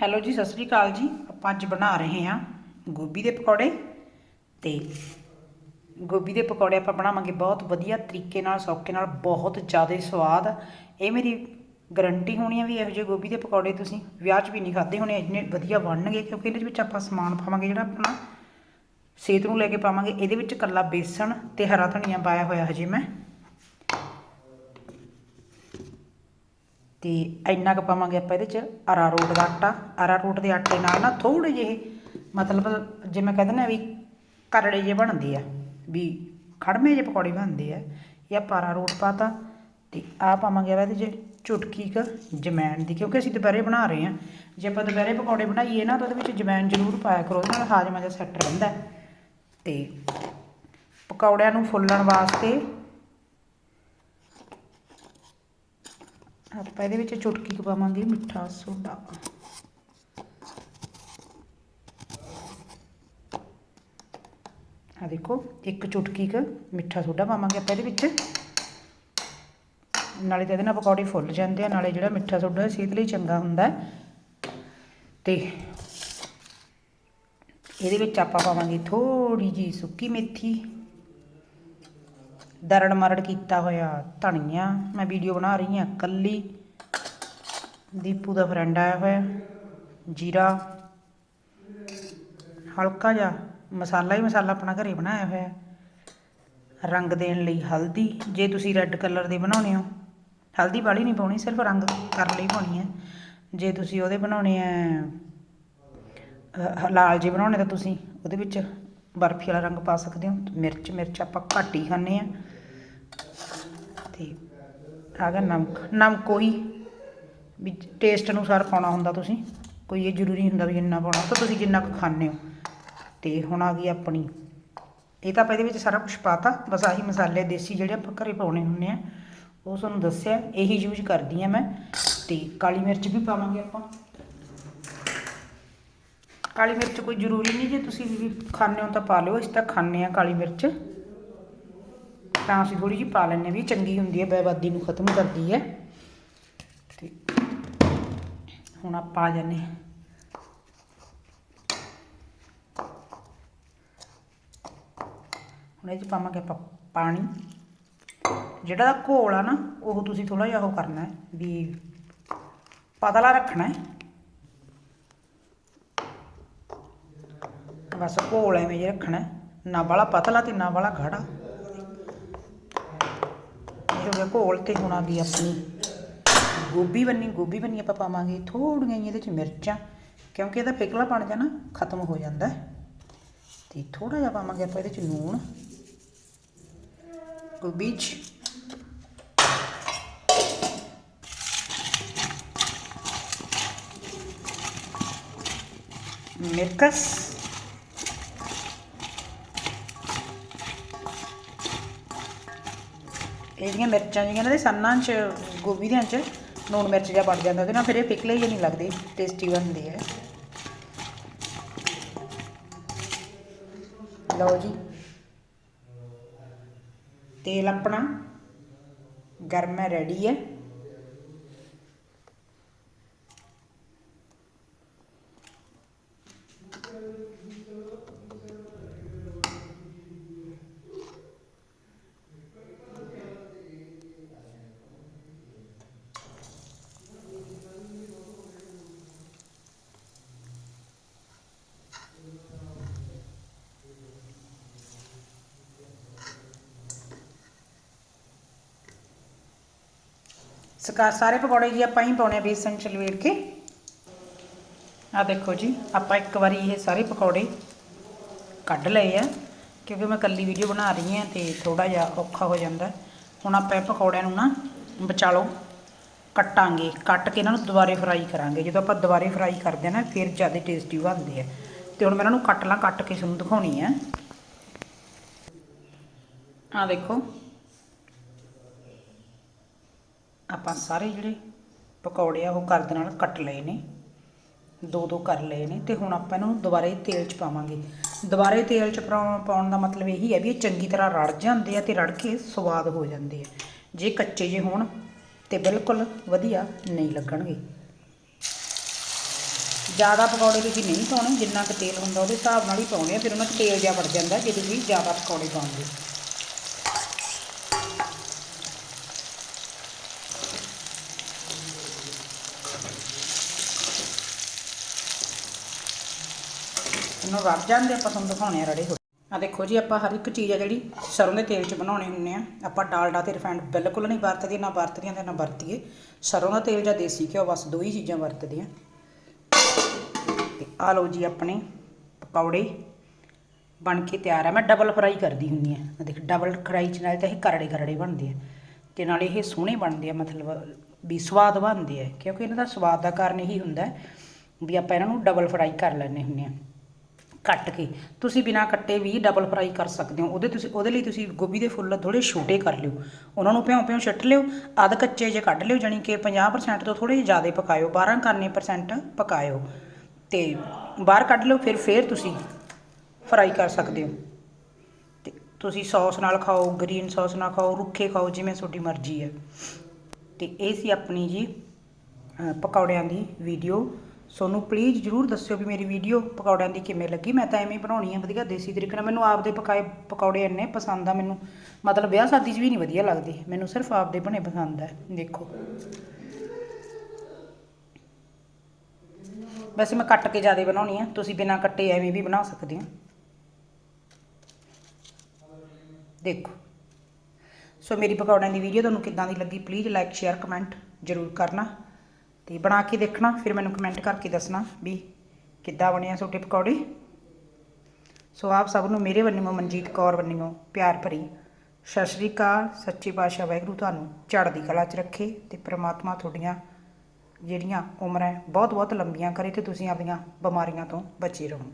Hello ਜੀ, ਸਤਿ ਸ੍ਰੀ ਅਕਾਲ ਜੀ। ਆਪਾਂ ਅੱਜ ਬਣਾ ਰਹੇ ਹਾਂ ਗੋਭੀ ਦੇ ਪਕੌੜੇ ਤੇ ਗੋਭੀ ਦੇ ਪਕੌੜੇ ਆਪਾਂ ਬਣਾਵਾਂਗੇ ਬਹੁਤ ਵਧੀਆ ਤਰੀਕੇ ਨਾਲ, ਸੌਖੇ ਨਾਲ, ਬਹੁਤ ਜ਼ਿਆਦਾ ਸਵਾਦ। ਇਹ ਮੇਰੀ ਗਰੰਟੀ ਹੋਣੀ ਹੈ ਵੀ ਇਹੋ ਜਿਹੇ ਗੋਭੀ ਦੇ ਪਕੌੜੇ ਤੁਸੀਂ ਵਿਆਹ 'ਚ ਵੀ ਨਹੀਂ ਖਾਦੇ ਹੋਣੇ, ਇੰਨੇ ਵਧੀਆ ਬਣਨਗੇ, ਕਿਉਂਕਿ ਇਹਦੇ ਵਿੱਚ ਆਪਾਂ ਸਮਾਨ ਪਾਵਾਂਗੇ ਜਿਹੜਾ ਆਪਣਾ, ਸਿਹਤ ਨੂੰ ਲੈ ਕੇ ਪਾਵਾਂਗੇ। ਇਹਦੇ ਵਿੱਚ ਕੱਲਾ ਬੇਸਣ ਤੇ ਹਰਾ ਧਨੀਆ ਪਾਇਆ ਹੋਇਆ ਹਜੇ ਮੈਂ। ਤੇ ਇੰਨਾ ਕੁ ਪਾਵਾਂਗੇ ਆਪਾਂ ਇਹਦੇ ਚ ਅਰਾਰੋਟ ਦਾ ਆਟਾ ਅਰਾਰੋਟ ਦੇ ਆਟੇ ਨਾਲ ਨਾ ਥੋੜੇ ਜਿਹੇ ਮਤਲਬ ਜਿਵੇਂ ਕਹਿੰਦੇ ਨੇ ਵੀ ਕਰੜੇ ਜਿਹੇ ਬਣਦੇ ਆ, ਵੀ ਖੜਮੇ ਜਿਹੇ ਪਕੌੜੇ ਬਣਦੇ ਆ, ਇਹ ਆਪਾਂ ਅਰਾਰੋਟ ਪਾਤਾ ਤੇ ਆ ਪਾਵਾਂਗੇ ਇਹਦੇ ਚ ਚੁਟਕੀ ਕ ਜਮੈਣ ਦੀ, ਕਿਉਂਕਿ ਅਸੀਂ ਦੁਪਹਿਰੇ ਬਣਾ ਰਹੇ ਆ ਜੇ ਆਪਾਂ ਦੁਪਹਿਰੇ ਪਕੌੜੇ ਬਣਾਈਏ ਨਾ ਤਾਂ ਉਹਦੇ ਵਿੱਚ ਜਮੈਣ ਜ਼ਰੂਰ ਪਾਇਆ ਕਰੋ, ਉਹਦੇ ਨਾਲ ਹਾਜ਼ਮਾ ਜਿਹਾ ਸੈੱਟ ਰਹਿੰਦਾ ਹੈ। ਤੇ ਪਕੌੜਿਆਂ ਨੂੰ ਫੁੱਲਣ ਵਾਸਤੇ ਆਪਾਂ ਇਹਦੇ ਵਿੱਚ ਚੁਟਕੀ ਕੁ ਪਾਵਾਂਗੇ, ਮਿੱਠਾ ਸੋਡਾ। ਆ ਦੇਖੋ, ਇੱਕ ਚੁਟਕੀ ਕ ਮਿੱਠਾ ਸੋਡਾ ਪਾਵਾਂਗੇ ਆਪਾਂ ਇਹਦੇ ਵਿੱਚ। ਨਾਲੇ ਤਾਂ ਇਹਦੇ ਨਾਲ ਪਕੌੜੇ ਫੁੱਲ ਜਾਂਦੇ ਆ, ਨਾਲੇ ਜਿਹੜਾ ਮਿੱਠਾ ਸੋਡਾ ਸਿਹਤ ਲਈ ਚੰਗਾ ਹੁੰਦਾ ਹੈ। ਤੇ ਇਹਦੇ ਵਿੱਚ ਆਪਾਂ ਪਾਵਾਂਗੇ ਥੋੜੀ ਜੀ ਸੁੱਕੀ ਮੇਥੀ। ਦਰੜ ਮਰੜ ਕੀਤਾ ਹੋਇਆ ਧਨੀਆ। ਮੈਂ ਵੀਡੀਓ ਬਣਾ ਰਹੀ ਹਾਂ ਕੱਲੀ ਦੀਪੂ ਦਾ ਫਰੈਂਡ ਆਇਆ ਹੋਇਆ, ਜੀਰਾ। ਹਲਕਾ ਜਿਹਾ ਮਸਾਲਾ ਹੀ ਮਸਾਲਾ ਆਪਣਾ ਘਰੇ ਬਣਾਇਆ ਹੋਇਆ। ਰੰਗ ਦੇਣ ਲਈ ਹਲਦੀ। ਜੇ ਤੁਸੀਂ ਰੈੱਡ ਕਲਰ ਦੇ ਬਣਾਉਣੇ ਹੋ। ਹਲਦੀ ਵਾਲੀ ਨਹੀਂ ਪਾਉਣੀ, ਸਿਰਫ ਰੰਗ ਕਰਨ ਲਈ ਪਾਉਣੀ ਹੈ। ਜੇ ਤੁਸੀਂ ਉਹਦੇ ਬਣਾਉਣੇ ਆ ਲਾਲ ਜੇ ਬਣਾਉਣੇ ਤਾਂ ਤੁਸੀਂ ਉਹਦੇ ਵਿੱਚ ਬਰਫੀ ਵਾਲਾ ਰੰਗ ਪਾ ਸਕਦੇ ਹੋ। ਮਿਰਚ ਮਿਰਚ ਆਪਾਂ ਘੱਟ ਹੀ ਖਾਂਦੇ ਆ ਤੇ ਆ ਗਿਆ ਨਮਕ। ਨਮਕ ਕੋਈ ਵੀ ਟੇਸਟ ਅਨੁਸਾਰ ਪਾਉਣਾ ਹੁੰਦਾ ਤੁਸੀਂ। ਕੋਈ ਇਹ ਜ਼ਰੂਰੀ ਹੁੰਦਾ ਵੀ ਇੰਨਾ ਪਾਉਣਾ। ਤਾਂ ਤੁਸੀਂ ਜਿੰਨਾ ਕੁ ਖਾਂਦੇ ਹੋ। ਤੇ ਹੁਣ ਆ ਗਈ ਆਪਣੀ। ਇਹ ਤਾਂ ਆਪਾਂ ਇਹਦੇ ਵਿੱਚ ਸਾਰਾ ਕੁਝ ਪਾਤਾ। ਬਸ ਆਹੀ ਮਸਾਲੇ ਦੇਸੀ ਜਿਹੜੇ ਆਪਾਂ ਘਰੇ ਪਾਉਣੇ ਹੁੰਦੇ ਆ। ਉਹ ਤੁਹਾਨੂੰ ਦੱਸਿਆ। ਇਹੀ ਯੂਜ਼ ਕਰਦੀ ਆ ਮੈਂ। ਤੇ ਕਾਲੀ ਮਿਰਚ ਵੀ ਪਾਵਾਂਗੇ ਆਪਾਂ। ਕਾਲੀ ਮਿਰਚ ਕੋਈ ਜ਼ਰੂਰੀ ਨਹੀਂ, ਜੇ ਤੁਸੀਂ ਵੀ ਖਾਣੇ ਹੋ ਤਾਂ ਪਾ ਲਿਓ, ਅਸੀਂ ਤਾਂ ਖਾਣੇ ਆ ਕਾਲੀ ਮਿਰਚ। ਤਾਂ ਅਸੀਂ ਥੋੜੀ ਜਿਹੀ ਪਾ ਲੈਂਦੇ ਵੀ ਚੰਗੀ ਹੁੰਦੀ ਹੈ, ਬੇਬਾਦੀ ਨੂੰ ਖਤਮ ਕਰਦੀ ਹੈ। ਤੇ ਹੁਣ ਆਪਾਂ ਆ ਜਾਂਦੇ ਹੁਣ ਇਹ ਚ ਪਾਵਾਂਗੇ ਆਪਾਂ ਪਾਣੀ। ਜਿਹੜਾ ਘੋਲ ਆ ਨਾ, ਉਹ ਤੁਸੀਂ ਥੋੜਾ ਜਿਹਾ ਉਹ ਕਰਨਾ ਹੈ ਵੀ ਪਤਲਾ ਰੱਖਣਾ ਹੈ। ਬਸ ਘੋਲ ਐਵੇਂ ਜਿਹਾ ਰੱਖਣਾ ਨਾ ਵਾਲਾ ਪਤਲਾ ਤੇ ਨਾ ਵਾਲਾ ਗਾੜਾ। ਇਹ ਹੋ ਘੋਲ ਤੇ ਹੁਣ ਆ ਗਈ ਆਪਣੀ। ਗੋਭੀ ਬੰਨੀ ਗੋਭੀ ਬੰਨੀ ਆਪਾਂ ਪਾਵਾਂਗੇ। ਥੋੜੀਆਂ ਜਿਹੀਆਂ ਇਹਦੇ ਚ ਮਿਰਚਾਂ, ਕਿਉਂਕਿ ਇਹਦਾ ਪਿਕਲਾ ਬਣ ਜਾਣਾ ਖਤਮ ਹੋ ਜਾਂਦਾ ਹੈ। ਤੇ ਥੋੜਾ ਜਿਹਾ ਪਾਵਾਂਗੇ ਆਪਾਂ ਇਹਦੇ ਚ ਨੂਣ ਗੋਭੀ ਚ। ਮਿਰਕਸ। ਇਹਦੀਆਂ ਮਿਰਚਾਂ ਜਿਹੜੀਆਂ ਇਹਨਾਂ ਦੇ ਸੰਨਾਂ 'ਚ ਗੋਭੀ ਦੇ 'ਚ ਲੂਣ ਮਿਰਚ ਜਿਹਾ ਬਣ ਜਾਂਦਾ, ਉਹਦੇ ਨਾਲ ਫਿਰ ਇਹ ਪਿਕਲੇ ਜਿਹੇ ਨਹੀਂ ਲੱਗਦੇ ਟੇਸਟੀ ਬਣਦੀ ਹੈ ਲਓ ਜੀ। ਤੇਲ ਆਪਣਾ ਗਰਮ ਹੈ ਰੈਡੀ ਹੈ। ਸਕਾ ਸਾਰੇ ਪਕੌੜੇ ਜੀ ਆਪਾਂ ਹੀ ਪਾਉਣੇ ਆ ਬੇਸਨ ਚ ਲਵੇੜ ਕੇ। ਆ ਦੇਖੋ ਜੀ, ਆਪਾਂ ਇੱਕ ਵਾਰੀ ਇਹ ਸਾਰੇ ਪਕੌੜੇ ਕੱਢ ਲਏ ਆ, ਕਿਉਂਕਿ ਮੈਂ ਕੱਲੀ ਵੀਡੀਓ ਬਣਾ ਰਹੀ ਹਾਂ ਤੇ ਥੋੜਾ ਜਿਹਾ ਔਖਾ ਹੋ ਜਾਂਦਾ। ਹੁਣ ਆਪਾਂ ਇਹ ਪਕੌੜਿਆਂ ਨੂੰ ਨਾ ਵਿਚਾਲੋ, ਕੱਟਾਂਗੇ, ਕੱਟ ਕੇ ਇਹਨਾਂ ਨੂੰ ਦੁਬਾਰੇ ਫਰਾਈ ਕਰਾਂਗੇ। ਜਦੋਂ ਆਪਾਂ ਦੁਬਾਰੇ ਫਰਾਈ ਕਰਦੇ ਆ ਨਾ, ਫਿਰ ਜ਼ਿਆਦਾ ਟੇਸਟੀ ਬਣਦੇ ਆ। ਤੇ ਹੁਣ ਮੈਂ ਇਹਨਾਂ ਨੂੰ ਕੱਟ ਲਾਂ, ਕੱਟ ਕੇ ਤੁਹਾਨੂੰ ਦਿਖਾਉਣੀ ਆ। ਆ ਦੇਖੋ ਆਪਾਂ ਸਾਰੇ ਜਿਹੜੇ ਪਕੌੜੇ ਆ, ਉਹ ਕਰਦ ਨਾਲ ਕੱਟ ਲਏ ਨੇ। ਦੋ ਦੋ ਕਰ ਲਏ ਨੇ ਤੇ ਹੁਣ ਆਪਾਂ ਇਹਨੂੰ ਦੁਬਾਰੇ ਤੇਲ 'ਚ ਪਾਵਾਂਗੇ। ਦੁਬਾਰੇ ਤੇਲ 'ਚ ਪਾਉਣ ਪਾਉਣ ਦਾ ਮਤਲਬ ਇਹੀ ਹੈ ਵੀ ਇਹ ਚੰਗੀ ਤਰ੍ਹਾਂ ਰੜ ਜਾਂਦੇ ਆ ਤੇ ਰੜ ਕੇ ਸਵਾਦ ਹੋ ਜਾਂਦੇ ਆ। ਜੇ ਕੱਚੇ ਜੇ ਹੋਣ ਤੇ ਬਿਲਕੁਲ ਵਧੀਆ ਨਹੀਂ ਲੱਗਣਗੇ। ਜ਼ਿਆਦਾ ਪਕੌੜੇ ਤੁਸੀਂ ਨਹੀਂ ਪਾਉਣੇ, ਜਿੰਨਾ ਕੁ ਤੇਲ ਹੁੰਦਾ ਉਹਦੇ ਹਿਸਾਬ ਨਾਲ ਹੀ ਪਾਉਣੇ ਆ, ਫਿਰ ਉਹਨਾਂ 'ਚ ਤੇਲ ਜਿਹਾ ਵੜ ਜਾਂਦਾ ਜੇ ਤੁਸੀਂ ਜ਼ਿਆਦਾ ਪਕੌੜੇ ਪਾਉਂਦੇ। ਇਹਨੂੰ ਰੱਖ ਜਾਂਦੇ, ਆਪਾਂ ਤੁਹਾਨੂੰ ਦਿਖਾਉਣੇ ਆ ਰੜੇ ਹੋ ਆ ਦੇਖੋ ਜੀ, ਆਪਾਂ ਹਰ ਇੱਕ ਚੀਜ਼ ਆ ਜਿਹੜੀ ਸਰੋਂ ਦੇ ਤੇਲ 'ਚ ਬਣਾਉਣੇ ਹੁੰਦੇ ਆ। ਆਪਾਂ ਡਾਲਡਾ ਤੇ ਰਿਫਾਈਂਡ ਬਿਲਕੁਲ ਨਹੀਂ ਵਰਤਦੇ, ਨਾ ਵਰਤਦੀਆਂ ਤੇ ਨਾ ਵਰਤੀਏ। ਸਰੋਂ ਦਾ ਤੇਲ ਜਾਂ ਦੇਸੀ ਘਿਓ, ਬਸ ਦੋ ਹੀ ਚੀਜ਼ਾਂ ਵਰਤਦੇ ਆ ਤੇ ਆ ਲਓ ਜੀ ਆਪਣੇ ਪਕੌੜੇ ਬਣ ਕੇ ਤਿਆਰ ਆ। ਮੈਂ ਡਬਲ ਫਰਾਈ ਕਰਦੀ ਹੁੰਦੀ ਆ ਆ ਦੇਖ ਡਬਲ ਫਰਾਈ ਚ ਨਾਲ ਤਾਂ ਇਹ ਕਰੜੇ ਕਰੜੇ ਬਣਦੇ ਆ। ਤੇ ਨਾਲ ਇਹ ਸੋਹਣੇ ਬਣਦੇ ਆ, ਮਤਲਬ ਵੀ ਸਵਾਦ ਬਣਦੇ ਆ। ਕਿਉਂਕਿ ਇਹਨਾਂ ਦਾ ਸਵਾਦ ਦਾ ਕਾਰਨ ਇਹੀ ਹੁੰਦਾ ਵੀ ਆਪਾਂ ਇਹਨਾਂ ਨੂੰ ਡਬਲ ਫਰਾਈ ਕਰ ਲੈਣੇ ਹੁੰਦੇ ਆ। ਕੱਟ ਕੇ। ਤੁਸੀਂ ਬਿਨਾ ਕੱਟੇ ਵੀ ਡਬਲ ਫਰਾਈ ਕਰ ਸਕਦੇ ਹੋ। ਉਹਦੇ ਤੁਸੀਂ, ਉਹਦੇ ਲਈ ਤੁਸੀਂ ਗੋਭੀ ਦੇ ਫੁੱਲ ਥੋੜੇ ਛੋਟੇ ਕਰ ਲਿਓ। ਉਹਨਾਂ ਨੂੰ ਭਿਉਂ ਭਿਉਂ ਛੱਟ ਲਿਓ। ਅੱਧ ਕੱਚੇ ਜੇ ਕੱਢ ਲਿਓ, ਜਾਣੀ ਕਿ 50% ਤੋਂ ਥੋੜੇ ਜ਼ਿਆਦਾ ਪਕਾਇਓ। 12 ਕਰਨੇ% ਪਕਾਇਓ। ਤੇ ਬਾਹਰ ਕੱਢ ਲਿਓ, ਫਿਰ ਫੇਰ ਤੁਸੀਂ ਫਰਾਈ ਕਰ ਸਕਦੇ ਹੋ। ਤੇ ਤੁਸੀਂ ਸੌਸ ਨਾਲ ਖਾਓ ਗ੍ਰੀਨ ਸੌਸ ਨਾਲ ਖਾਓ, ਰੁੱਖੇ ਖਾਓ, ਜਿਵੇਂ ਤੁਹਾਡੀ ਮਰਜ਼ੀ ਹੈ। ਤੇ ਇਹ ਸੀ ਆਪਣੀ ਜੀ ਪਕੌੜਿਆਂ ਦੀ ਵੀਡੀਓ ਸੋਨੂੰ ਪਲੀਜ਼ ਜਰੂਰ ਦੱਸਿਓ ਵੀ ਮੇਰੀ ਵੀਡੀਓ ਪਕੌੜਿਆਂ ਦੀ ਕਿਵੇਂ ਲੱਗੀ। ਮੈਂ ਤਾਂ ਐਵੇਂ ਹੀ ਬਣਾਉਣੀ ਆ, ਵਧੀਆ ਦੇਸੀ ਤਰੀਕੇ ਨਾਲ। ਮੈਨੂੰ ਆਪਦੇ ਪਕਾਏ ਪਕੌੜੇ ਇੰਨੇ ਪਸੰਦ ਆ, ਮੈਨੂੰ ਮਤਲਬ ਵਿਆਹ ਸ਼ਾਦੀ 'ਚ ਵੀ ਨਹੀਂ ਵਧੀਆ ਲੱਗਦੇ। ਮੈਨੂੰ ਸਿਰਫ ਆਪਦੇ ਬਣੇ ਪਸੰਦ ਆ, ਦੇਖੋ। ਵੈਸੇ ਮੈਂ ਕੱਟ ਕੇ ਜ਼ਿਆਦਾ ਬਣਾਉਣੀ ਆ। ਤੁਸੀਂ ਬਿਨਾਂ ਕੱਟੇ ਐਵੇਂ ਵੀ ਬਣਾ ਸਕਦੇ ਹੋ ਦੇਖੋ। ਸੋ ਮੇਰੀ ਪਕੌੜਿਆਂ ਦੀ ਵੀਡੀਓ ਤੁਹਾਨੂੰ ਕਿੱਦਾਂ ਦੀ ਲੱਗੀ ਪਲੀਜ਼ ਲਾਈਕ ਸ਼ੇਅਰ ਕਮੈਂਟ ਜ਼ਰੂਰ ਕਰਨਾ। ਤੇ ਬਣਾ ਕੇ ਦੇਖਣਾ ਫਿਰ ਮੈਨੂੰ ਕਮੈਂਟ ਕਰਕੇ ਦੱਸਣਾ ਵੀ ਕਿੱਦਾਂ ਬਣਿਆ ਤੁਹਾਡੇ ਪਕੌੜੇ। ਸੋ ਆਪ ਸਭ ਨੂੰ ਮੇਰੇ ਵੱਲੋਂ ਮਨਜੀਤ ਕੌਰ ਵੱਲੋਂ ਪਿਆਰ ਭਰੀ ਸਤਿ ਸ਼੍ਰੀ ਅਕਾਲ, ਸੱਚੀ ਪਾਤਸ਼ਾਹ ਵਾਹਿਗੁਰੂ ਤੁਹਾਨੂੰ ਚੜ੍ਹਦੀ ਕਲਾ 'ਚ ਰੱਖੇ ਤੇ ਪ੍ਰਮਾਤਮਾ ਤੁਹਾਡੀਆਂ ਜਿਹੜੀਆਂ ਉਮਰਾਂ ਬਹੁਤ ਬਹੁਤ ਲੰਬੀਆਂ ਕਰੇ ਤੇ ਤੁਸੀਂ ਆਪਣੀਆਂ ਬਿਮਾਰੀਆਂ ਤੋਂ ਬਚੇ ਰਹੋ।